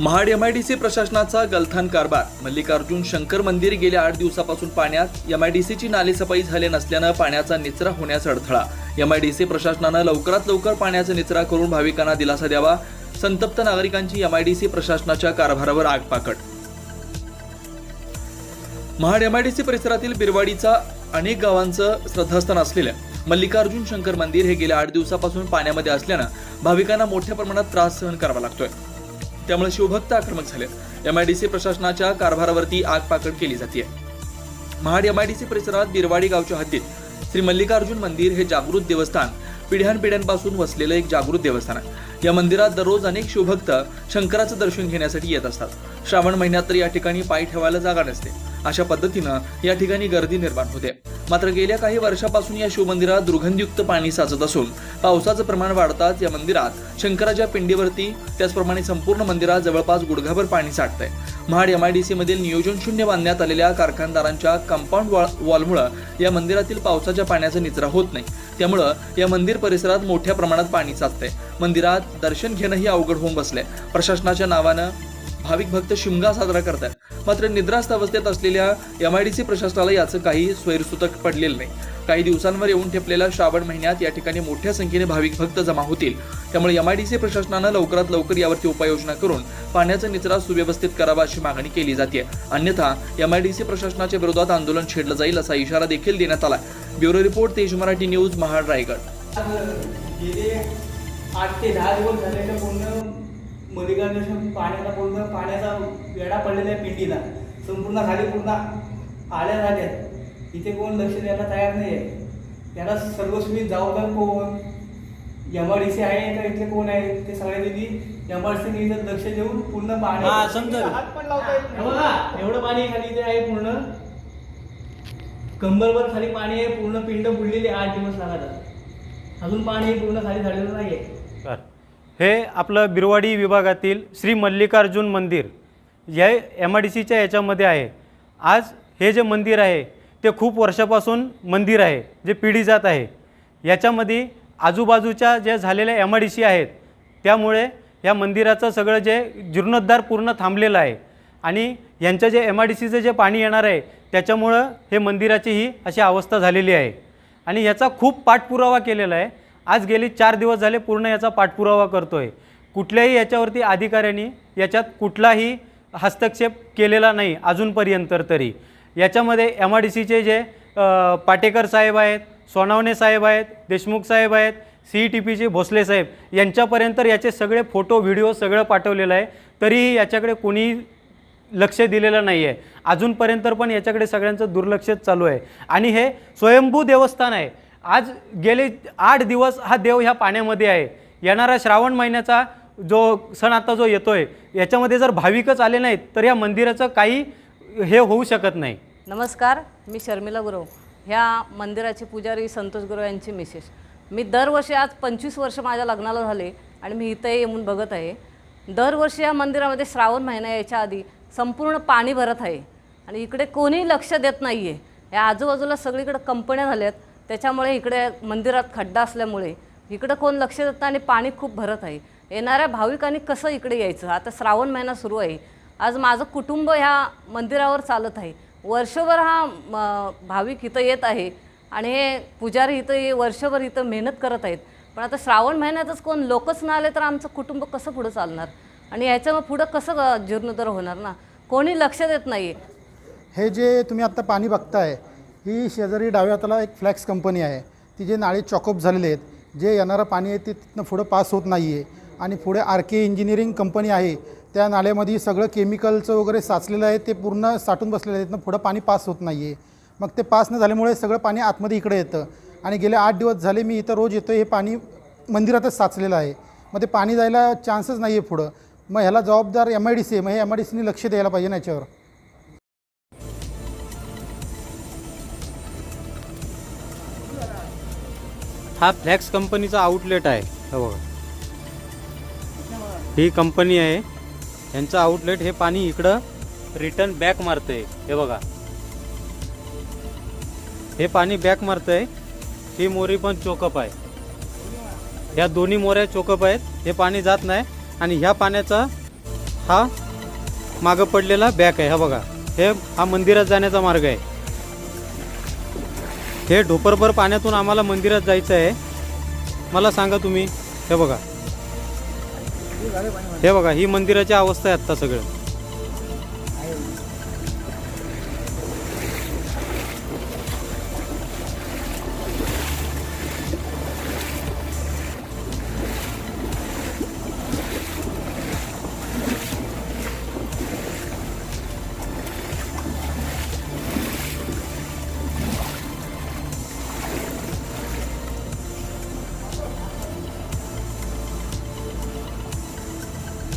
Mahad MIDC प्रशासनाचा गलथान कारभार. मल्लिकार्जुन शंकर मंदिर गेल्या आठ दिवसापासून पाण्यात. एमआयडीसीची नालेसफाई झाली नसल्यानं पाण्याचा निचरा होण्यास अडथळा. एमआयडीसी प्रशासनानं लवकरात लवकर पाण्याचा निचरा करून भाविकांना दिलासा द्यावा. संतप्त नागरिकांची एमआयडीसी प्रशासनाच्या कारभारावर आगपाकट महाड एमआयडीसी परिसरातील बिरवाडीचा अनेक गावांचं श्रद्धास्थान असलेलं मल्लिकार्जुन शंकर मंदिर हे गेल्या आठ दिवसापासून पाण्यामध्ये असल्यानं भाविकांना मोठ्या प्रमाणात त्रास सहन करावा लागतोय. त्यामुळे शिवभक्त आक्रमक झाले एमआयडीसी प्रशासनाच्या कारभारावरती आगपाकड केली जाते. महाड एमआयडीसी परिसरात बिरवाडी गावच्या हद्दीत श्री मल्लिकार्जुन मंदिर हे जागृत देवस्थान पिढ्यानपिढ्यांपासून वसलेलं एक जागृत देवस्थान आहे. या मंदिरात दररोज अनेक शिवभक्त शंकराचं दर्शन घेण्यासाठी येत असतात. श्रावण महिन्यात तर या ठिकाणी पाय ठेवायला जागा नसते. अशा पद्धतीनं या ठिकाणी गर्दी निर्माण होते. मात्र गेल्या काही वर्षापासून या शिवमंदिरात दुर्गंधयुक्त पाणी साचत असून पावसाचं प्रमाण वाढताच या मंदिरात शंकराच्या पिंडीवरती त्याचप्रमाणे संपूर्ण मंदिरात जवळपास गुडघाभर पाणी साठतंय. महाड एम आय मधील नियोजन शून्य बांधण्यात आलेल्या कारखानदारांच्या कंपाऊंड वॉलमुळं या मंदिरातील पावसाच्या पाण्याचा निचरा होत नाही. त्यामुळं या मंदिर परिसरात मोठ्या प्रमाणात पाणी साचतंय. मंदिरात दर्शन घेणंही अवघड होऊन बसलंय. प्रशासनाच्या नावानं भाविक भक्त शिमगा साजरा करतात मात्र निद्रास्त अवस्थेत असलेल्या सी प्रशासनाला याचं काही स्वैरसूतक पडलेलं नाही. काही दिवसांवर येऊन ठेपलेल्या श्रावण महिन्यात या ठिकाणी मोठ्या संख्येने भाविक भक्त जमा होतील. त्यामुळे एम आय डी सी प्रशासनानं लवकरात लवकर यावरती उपाययोजना करून पाण्याचा निचरा सुव्यवस्थित करावा अशी मागणी केली जाते. अन्यथा एम आय डी सी प्रशासनाच्या विरोधात आंदोलन छेडलं जाईल असा इशारा देखील देण्यात आला. ब्युरो रिपोर्ट तेज मराठी न्यूज महाड रायगड. आठ ते दहा दिवस झालेलं पूर्ण मल्लिकार्जुन पाण्याचा पूर्ण पाण्याचा वेढा पडलेला आहे पिंडीला. संपूर्ण खाली पूर्ण आल्या झाल्यात. इथे कोण लक्ष द्यायला तयार नाही आहे याला सर्वस्वी जबाबदार कोण? एम आर डी सी आहे तर इथे कोण आहे? ते सगळे त्यांनी एम आर सी इथं लक्ष देऊन पूर्ण पाणी हा, समजा. हात पण लावता येत नाही. बघा, एवढं पाणी खाली इथे आहे पूर्ण. कंबरवर खाली पाणी आहे पूर्ण पिंड बुडलेली आहे. आठ दिवस लागतात. अजून पाणी पूर्ण खाली झालेलं नाही आहे हे आपलं बिरवाडी विभागातील श्री मल्लिकार्जुन मंदिर या एम आय डी सीच्या याच्यामध्ये आहे. आज हे जे मंदिर आहे ते खूप वर्षापासून मंदिर आहे जे पिढी जात आहे. याच्यामध्ये आजूबाजूच्या ज्या झालेल्या एम आय डी सी आहेत त्यामुळे या मंदिराचं सगळं जे जीर्णोद्धार पूर्ण थांबलेलं आहे. आणि यांच्या जे एम आय डी सीचं जे पाणी येणार आहे त्याच्यामुळं हे मंदिराची ही अशी अवस्था झालेली आहे. आणि याचा खूप पाठपुरावा केलेला आहे. आज गेली चार दिवस झाले पूर्ण याचा पाठपुरावा करतो आहे कुठल्याही याच्यावरती अधिकाऱ्यांनी याच्यात कुठलाही हस्तक्षेप केलेला नाही अजूनपर्यंत तरी. याच्यामध्ये एम आय डी सीचे जे पाटेकर साहेब आहेत सोनावणे साहेब आहेत देशमुख साहेब आहेत सी ई टी पीचे भोसले साहेब यांच्यापर्यंत याचे सगळे फोटो व्हिडिओ सगळं पाठवलेलं आहे. तरीही याच्याकडे कोणी लक्ष दिलेलं नाही आहे अजूनपर्यंत पण याच्याकडे सगळ्यांचं दुर्लक्षच चालू आहे. आणि हे स्वयंभू देवस्थान आहे. आज गेले आठ दिवस हा देव ह्या पाण्यामध्ये आहे. येणारा श्रावण महिन्याचा जो सण आता जो येतो आहे याच्यामध्ये जर भाविकच आले नाहीत तर या मंदिराचं काही हे होऊ शकत नाही. नमस्कार मी शर्मिला गुरव. ह्या मंदिराची पुजारी संतोष गुरव यांची मिसेस. मी दरवर्षी आज पंचवीस वर्ष माझ्या लग्नाला झाले आणि मी इथं येऊन बघत आहे. दरवर्षी या मंदिरामध्ये श्रावण महिना यायच्या आधी संपूर्ण पाणी भरत आहे. आणि इकडे कोणीही लक्ष देत नाही आहे या आजूबाजूला सगळीकडे कंपन्या झाल्यात. त्याच्यामुळे इकडे मंदिरात खड्डा असल्यामुळे इकडं कोण लक्ष देत आणि पाणी खूप भरत आहे. येणाऱ्या भाविकांनी कसं इकडे यायचं? आता श्रावण महिना सुरू आहे. आज माझं कुटुंब ह्या मंदिरावर चालत आहे. वर्षभर हा भाविक इथं येत आहे आणि हे पुजारी इथं हे वर्षभर इथं मेहनत करत आहेत. पण आता श्रावण महिन्यातच कोण लोकच ना आले तर आमचं कुटुंब कसं पुढं चालणार? आणि ह्याच्या पुढं कसं जीर्णोद्धार होणार ना? कोणी लक्ष देत नाही हे जे तुम्ही आत्ता पाणी बघताय ही शेजारी डाव्या हाताला एक फ्लॅक्स कंपनी आहे. ती जे नाळे चॉकअप झालेले आहेत जे येणारं पाणी आहे ते तिथनं पुढं पास होत नाही आहे. आणि पुढे आर के इंजिनिअरिंग कंपनी आहे त्या नाल्यामध्ये सगळं केमिकलचं वगैरे साचलेलं आहे ते पूर्ण साठून बसलेलं आहे तिथनं पुढं पाणी पास होत नाही आहे. मग ते पास न झाल्यामुळे सगळं पाणी आतमध्ये इकडे येतं. आणि गेले आठ दिवस झाले मी इथं रोज येतो हे पाणी मंदिरातच साचलेलं आहे. मग ते पाणी जायला चान्सच नाही आहे पुढं. मग ह्याला जबाबदार एम आय डी सी आहे. मग हे एम आय डी सीने लक्ष द्यायला पाहिजे याच्यावर. हा फ्लॅक्स कंपनीचा आउटलेट आहे. हे बघा. ही कंपनी आहे. यांचं आउटलेट हे पाणी इकडं रिटर्न बॅक मारतंय. हे बघा. हे पाणी बॅक मारतंय. ही मोरी पण चोकअप आहे. ह्या दोन्ही मोऱ्या चोकअप आहेत. हे पाणी जात नाही. आणि ह्या पाण्याचा हा मागं पडलेला बॅक आहे. हा बघा. हे हा मंदिरात जाण्याचा मार्ग आहे. हे ढोपरभर पाण्यातून आम्हाला मंदिरात जायचं आहे. मला सांगा तुम्ही हे बघा. हे बघा ही मंदिराची अवस्था आहे आत्ता सगळं.